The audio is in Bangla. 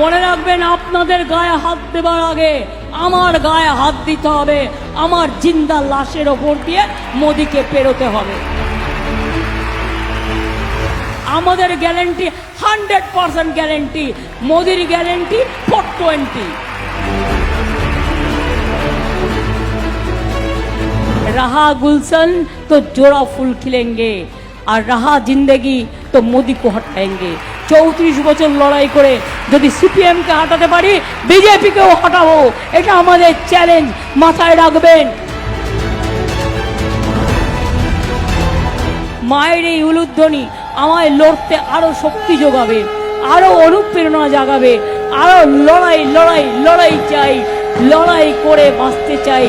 মনে রাখবেন, আপনাদের গায়ে হাত দেবার আগে আমার গায়ে হাত দিতে হবে। আমার জিন্দা লাশের ওপর দিয়ে মোদিকে পেরোতে হবে। আমাদের গ্যারেন্টি, হান্ড্রেড পার্সেন্ট গ্যারেন্টি, মোদির গ্যারেন্টি ফোর টোয়েন্টি। রাহা গুলশন তো জোড়া ফুল खिलेंगे আর রাহা জিন্দেগি তো मोदी को চৌত্রিশ বছর লড়াই করে যদি সিপিএমকে হটাতে পারি, বিজেপিকেও হটাবো। এটা আমাদের চ্যালেঞ্জ মাথায় রাখবেন। মায়ের এই উলুধ্বনি আমায় লড়তে আরও শক্তি যোগাবে, আরও অনুপ্রেরণা জাগাবে, আরও লড়াই লড়াই লড়াই চাই, লড়াই করে বাঁচতে চাই।